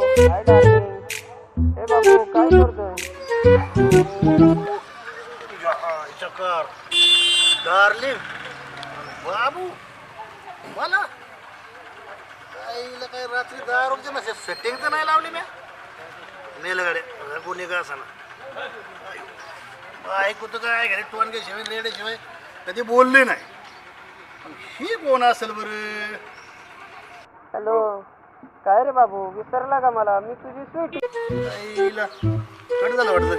Darling हे बाबू काय करतोय चक्कर डार्लिंग बाबू मला आईला काय रात्री दहा रोजचे नसे सेटिंग तर नाही लावली मी नेलं गाड्या कोणी का असा ऐकू तर काय घरी टोनगे शिवाय रेडे शिवाय कधी बोलले नाही ही कोण असेल बरं हॅलो काय रे बाबू? विसरला का मला? मी तुझी स्वीटी आईला. कट झालं वाटतं?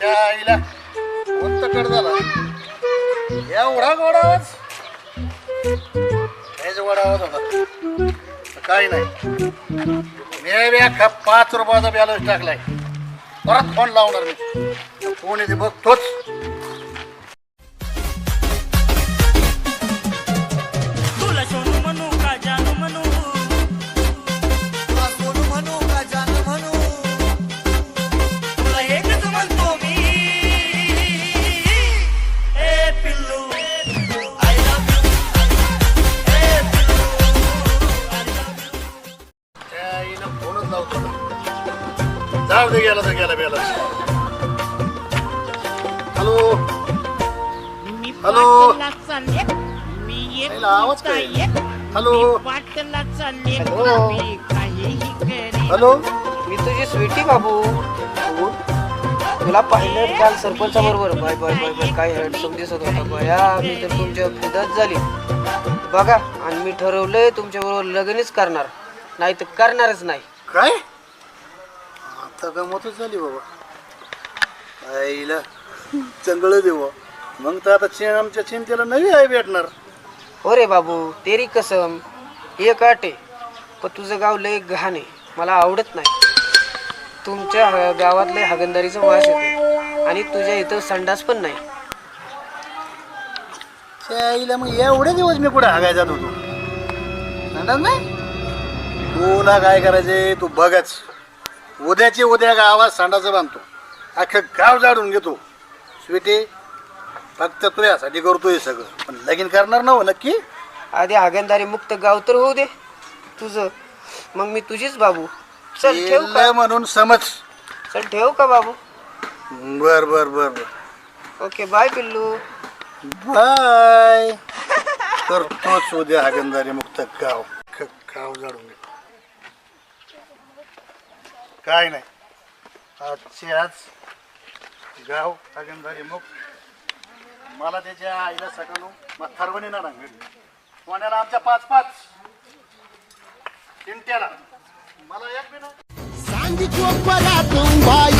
त्या आईला. कोणतं कट झाला. एवढा गोड आवाज? हेच गोड होता. काही नाही. मी बी अख्खा पाच रुपयाचा बॅलन्स टाकलाय. परत फोन लावणार मी. फोन येते बघतोच फोनच लावतो जाऊ दे गेला तर गेला बॅलन्स हॅलो मी हॅलो. पाटला चालले मी एक आईला आवाज काय? हॅलो मी पाटला चालले हॅलो. मी काहीही करेन हॅलो मी तुझी स्वीटी बाबू तुला पाहिलं काल सरपंचाबरोबर बाय बाय बाय बाय काय हँडसम दिसत होता बया मी तर तुमच्या फिदत झाली बघा आणि मी ठरवलंय तुमच्याबरोबर लग्नच करणार नाही तर करणारच नाही. काय? आता गमतच झाली बाबा. आईला चांगलं देव. मग तर आता चिं आमच्या चिंतेला नवी आई भेटणार. हो रे बाबू तेरी कसम एक आट आहे पण तुझं गाव लय घाण आहे मला आवडत नाही. तुमच्या ह- गावातले हागंदारीचं वास येतो आणि तुझ्या इथं संडास पण नाही. त्या आईला मग एवढे दिवस मी पुढे हागाय जात होतो सांगतात नाही? तुला काय करायचे? तू बघच. उद्याची उद्या गावात सांडाचं बांधतो. अख्खं गाव जाडून घेतो. स्वीटी फक्त तुझ्यासाठी करतोय सगळं. पण लगीन करणार ना हो नक्की? आधी हागंदारी मुक्त गाव तर होऊ दे. तुझं. मग मी तुझीच बाबू. चल ठेव का? केलं म्हणून समज. चल ठेव का बाबू? बर बर बर बर. ओके बाय पिल्लू. बाय. करतोच उद्या हागंदारी मुक्त गाव. गाव जाडून घेतो. काय नाही. आजची आज गाव हागंदारी मग मला त्याच्या आईला सकाळून मथारवणी ना सांगितली कोणाला आमच्या पाच पाच? चिंट्याला मला एक बी नाही सांगितलं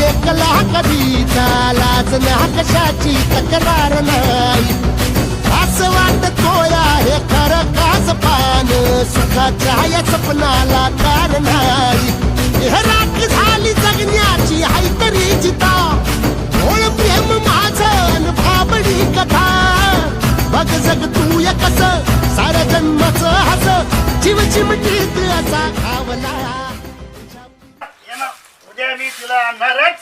एकला कधी लाज ना कशाची तक्रार नाही. असं वाटतो आहे खरं काच पान. सुखाच्या या सपनाला कार नाही. राख झाली जगण्याची हाय तरी जिता ओळ प्रेम माझं भाबडी कथा. बघ जग तू या कस साऱ्या जन्माचं हस. जीव चिमटीत असा खावला. उद्या मी तुला आणणारच.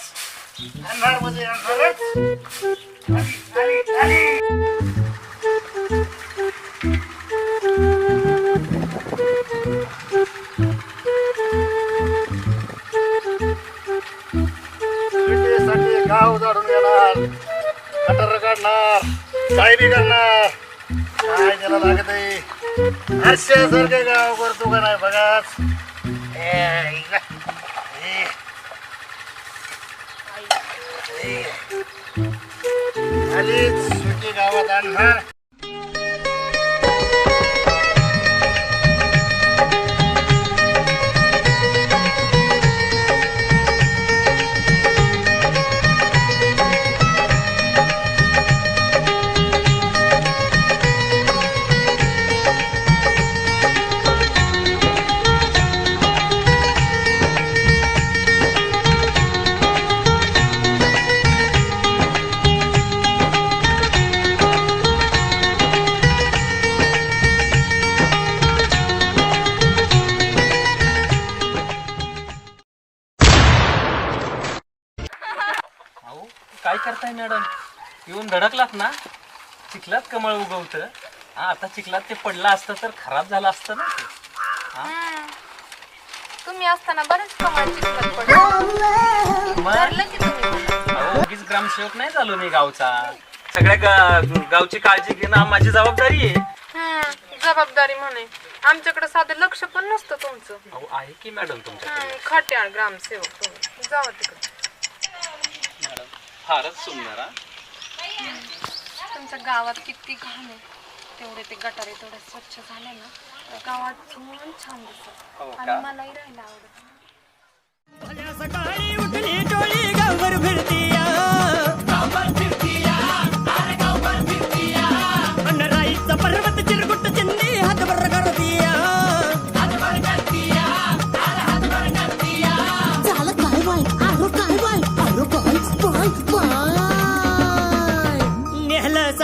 आणणार म्हणजे आणणारच. जाडून कटर काढणार. काय बी करणार. काय त्याला लागत आहे? हर्षासारखं गाव करतो का नाही बघाच. ए, इकडं. गावात आणणार. काय मॅडम. येऊन धडकलात ना चिखलात कमळ उगवतं. आता चिखलात ते पडलं असतं तर खराब झालं असतं ना ते. तुम्ही असताना बरेच कमालची चिखल पडली. मग धरलं की तुम्ही. मला. अहो, उगीच ग्रामसेवक नाही झालो मी गावचा. सगळ्या गा- गावची काळजी घेणं माझी जबाबदारी आहे. हम्म, जबाबदारी म्हणे. आमच्याकडे साधं लक्ष पण नसतं तुमचं. अहो आहे की मॅडम तुमच्याकडे? हम्म, खट्याळ ग्रामसेवक तुम्ही. जावा तिकडे. फारच सुंदर हा? तुमच्या गावात किती घाण आहे. तेवढे ते गटारे तेवढे स्वच्छ झाले ना तर गावात छान छान दिसत. हो आणि मलाही राहायला आवडत. भल्या सकाळी उठली टोळी गावभर फिरतीया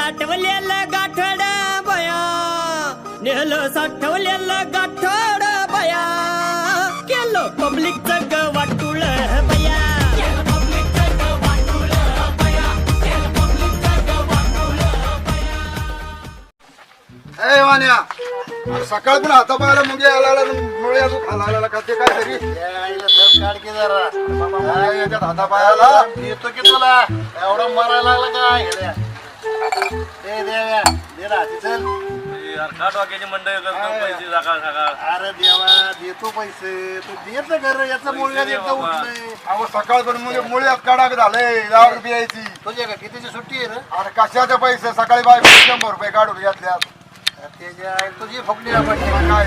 साठवलेलं गाठड बया. नेहलं साठवलेलं गाठड बया. केलं पब्लिकचं ग वाटुळ बया. ए वाण्या. अरे सकाळ पण हातापायाला मुंगे आला मुळे अजून खाला आला का ते काय तरी? याच्यात हातापायाला येतो की तुला? एवढं मरायला लागला काय ना हाती चल अरे देवा देतो पैसे. तू देत घर याचा मुळव्यात एकदा उठलंय. अहो सकाळ पण मुळे मुळे कडाक झालंय. दहा रुपये यायची. तुझ्या का कितीची सुट्टी आहे रे? अरे कशाचे पैसे? सकाळी बाय शंभर रुपये काढून घेतल्या त्याच्या तुझी फुकली आपण काय?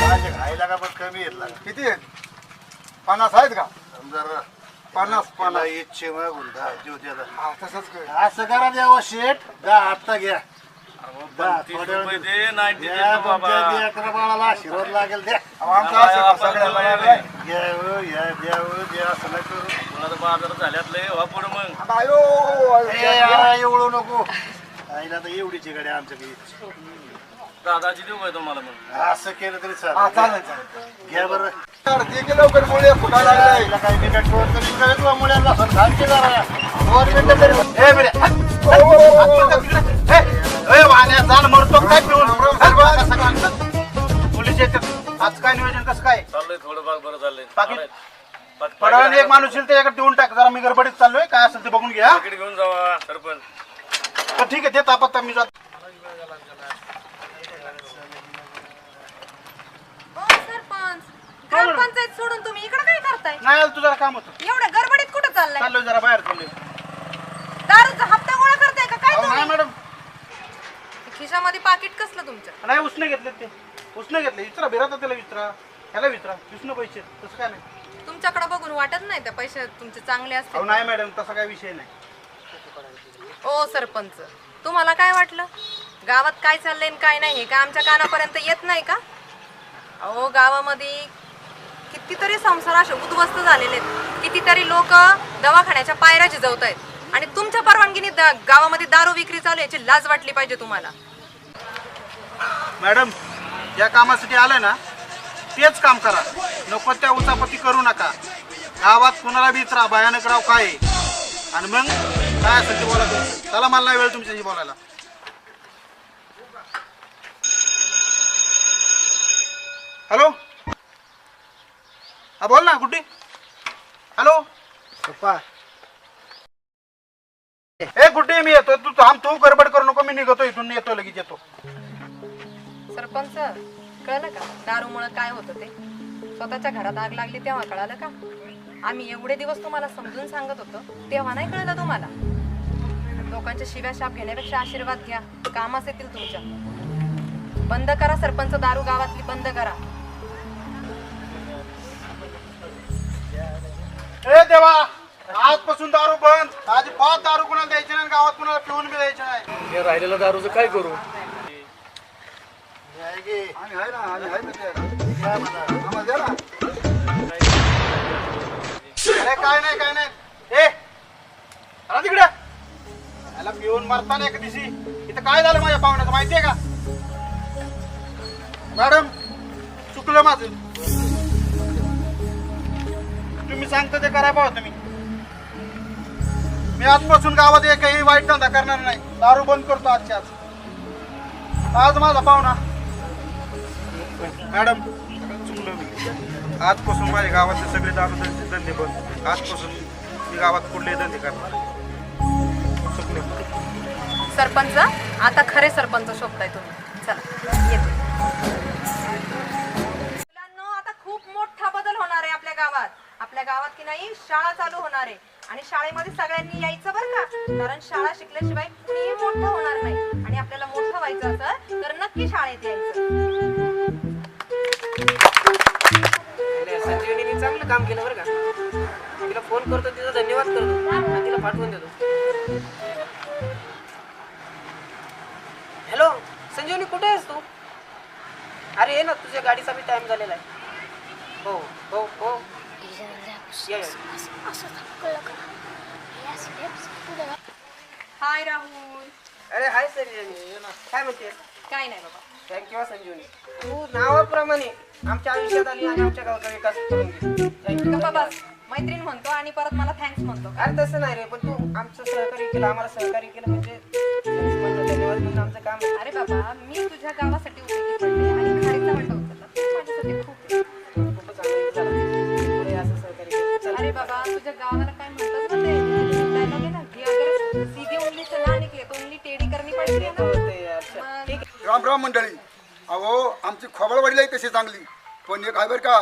माझ्या खायला का पण कमी येत लागा. किती आहेत? पन्नास आहेत का? जर. पन्नास मला पन्नास. इच्छे मागून दहा ज्योत्याला हा तसंच कर. असं करा द्यावं शेठ. दहा आत्ता घ्या. दहा, थोड्या वेळाने द्या, तुमच्या लेकरा बाळाला आशीर्वाद लागेल द्या. अहो, आमचं असं का सगळ्याला लागलंय? घ्या हो, घ्या द्या हो, द्या असं नाही करू. आयो, ए, आ, एवढं नको. आईला तर एवढीची गाडी आमच्याकडे. दादाजी देऊ काय तुम्हाला मग? असं केलं तरी हा, चालेल चालेल. चालेल घ्या बरं. तर ते की लवकर मुळे फुटायला लागलाय. आईला काय मी काय ठेवत तरी काय तुला मुलांना असं घालते जरा. दोन मिनिटं तरी. ए बिड्या, हात, हात, हात पकडा तिकडे. ए, ए, वाण्या, जाण मरतो. काय पिऊन? चल बा, कसं काय आणतं? पोलीस येतात. आज काय नियोजन कसं काय? चाललंय थोडंफार बरं चाललंय. पाकिट पडवून एक माणूस येईल त्याच्याकडे देऊन टाक. जरा मी गडबडीत चाललोय. काय असेल ते बघून घ्या. घेऊन जावा सरपंच. तर ठीक आहे ते तापत्ता मी जातो. ओ सरपंच. ग्रामपंचायत सोडून तुम्ही इकडे काय करताय? नाही आलं, तुझं काम होतं. एवढ्या गडबडीत कुठं चाललाय? चाललोय जरा बाहेर चाललोय. दारूचा हप्ता गोळा करताय का? काय अहो, नाही तुम्ही? मॅडम. खिशामध्ये पाकिट कसलं तुमच्या नाही उसने घेतले ते. उसने घेतले. विचारा बिराता त्याला विचारा. ह्याला विचारा. पैसे. तसं काय नाही. तुमच्याकडे बघून वाटत नाही त्या पैसे तुमचे चांगले अहो असतील नाही मॅडम तसा काय विषय नाही. ओ सरपंच तुम्हाला काय वाटलं? गावात काय चाललंय आणि काय नाही हे का आमच्या कानापर्यंत येत नाही का? अहो गावामध्ये कितीतरी संसार असे उद्ध्वस्त झालेले आहेत. कितीतरी लोक दवाखान्याच्या पायऱ्या झिजवत आहेत आणि तुमच्या परवानगीने दा- गावामध्ये दारू विक्री चालू आहे याची लाज वाटली पाहिजे तुम्हाला. मॅडम या कामासाठी आलं ना तेच काम करा. नको त्या उचापती करू नका. गावात कुणाला बी विचारा भयानक राव काय आहे. आणि मग? काय असेल ते बोला तुम्ही. चला मला नाही वेळ तुमच्याशी बोलायला. हॅलो? हा बोल ना गुड्डी हॅलो? ए गुड्डी मी येतो. तू थांब तू गडबड करू नको. मी निघतो इथून. येतो लगेच येतो. सरपंच कळलं का? दारूमुळे काय होतं ते? स्वतःच्या घरात आग लागली तेव्हा कळालं का? आम्ही एवढे दिवस तुम्हाला समजून सांगत होतो तेव्हा नाही कळलं तुम्हाला? लोकांच्या शिव्या शाप घेण्यापेक्षा आशीर्वाद घ्या. कामास येतील तुमच्या. बंद करा सरपंच दारू गावातली बंद करा. ए देवा आजपासून दारू बंद. आज पाच दारू कुणाला द्यायचे नाही गावात कुणाला पिऊन बी द्यायचे नाही. हे राहिलेलं दारूचं काय करू? आम्ही आहे ना आम्ही आहे ना ते. आम्हाला द्या ना. अरे काय नाही काय नाही. ए तिकडे. याला पिऊन मरताना एका दिवशी. इथं काय झालं माझ्या पाहुण्याचं माहितीये का? मॅडम चुकलं माझं. तुम्ही सांगता ते करा पाहा तुम्ही. मी मी आजपासून गावात एकही वाईट धंदा करणार नाही. दारू बंद करतो आजच्या आज. आज माझा पाहुणा. मॅडम चुकलो मी आजपासून माझ्या गावातले सगळे दारू धंदे बंद. आजपासून मी गावात कुठले धंदे करणार सरपंच आता खरे सरपंच शोधताय तुम्ही. चला आता खूप मोठा बदल होणार आहे आपल्या गावात. आपल्या गावात की नाही शाळा चालू होणार आहे. आणि शाळेमध्ये सगळ्यांनी यायचं बरं का? कारण शाळा शिकल्याशिवाय कुणीही मोठं होणार नाही. आणि आपल्याला मोठं व्हायचं असं तर नक्की शाळेत यायचं. संजीवनीने चांगलं काम केलं बरं का? तिला फोन करतो तिचा धन्यवाद करतो. आणि तिला पाठवून देतो. संजीवनी कुठे आहेस तू? अरे ये ना तुझ्या गाडीचा बी टाइम झालेला आहे. हो हो हो. या, या. हाय राहुल अरे हाय संजीवनी काय म्हणते काय नाही बाबा. थँक्यू संजीवनी. तू नावाप्रमाणे आमच्या आयुष्यात आली आणि आमच्या गावचा विकास करून गेली थँक्यू बस मैत्रीण म्हणतो आणि परत मला थँक्स म्हणतो. अरे तसं नाही रे पण तू आमचं सहकार्य केलं आम्हाला सहकार्य केलं म्हणजे धन्यवाद म्हणून आमचं काम. अरे बाबा मी तुझ्या गावासाठी उपयोगी पडले आणि खारीचा वाटा उचलला तू माझ्यासाठी खूप खूपच आनंद झाला पुढे असं सहकार्य केलं. चल. अरे बाबा तुझ्या गावाला काय म्हणतात ना ते डायलॉग आहे ना की अगर सीधी उंगली चलाने के तो उंगली टेढ़ी करनी पड़ती है ना ते. मग. राम राम मंडळी अहो आमची खोबळवाडीला तशी चांगली पण एक आहे बरं का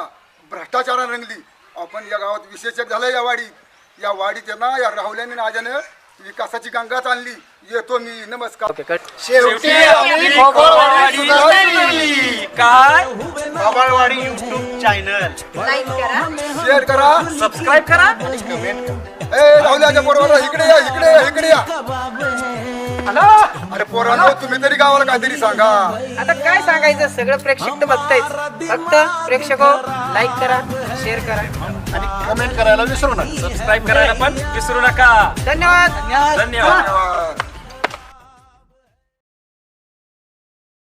भ्रष्टाचारानं रंगली आपण या गावात विशेषक झालं या वाडीत या वाडीत आहे ना या राहुल्याने आजाने विकासाची गंगाच आणली येतो मी. नमस्कार. शेवटी आपली खबरवाडी सुधारली. काय? Khabarwadi YouTube channel. लाईक करा. शेअर करा. सबस्क्राईब करा. ए राहुल्याच्या बरोबर इकडे या इकडे या इकडे या. अरे पोरांनो तुम्ही तरी गावाला काहीतरी सांगा. आता काय सांगायचं? सगळं प्रेक्षक तर बघतायच फक्त प्रेक्षक लाईक करा शेअर करा. आणि कमेंट करायला विसरू नका. सबस्क्राईब करायला पण विसरू नका. धन्यवाद धन्यवाद. धन्यवाद.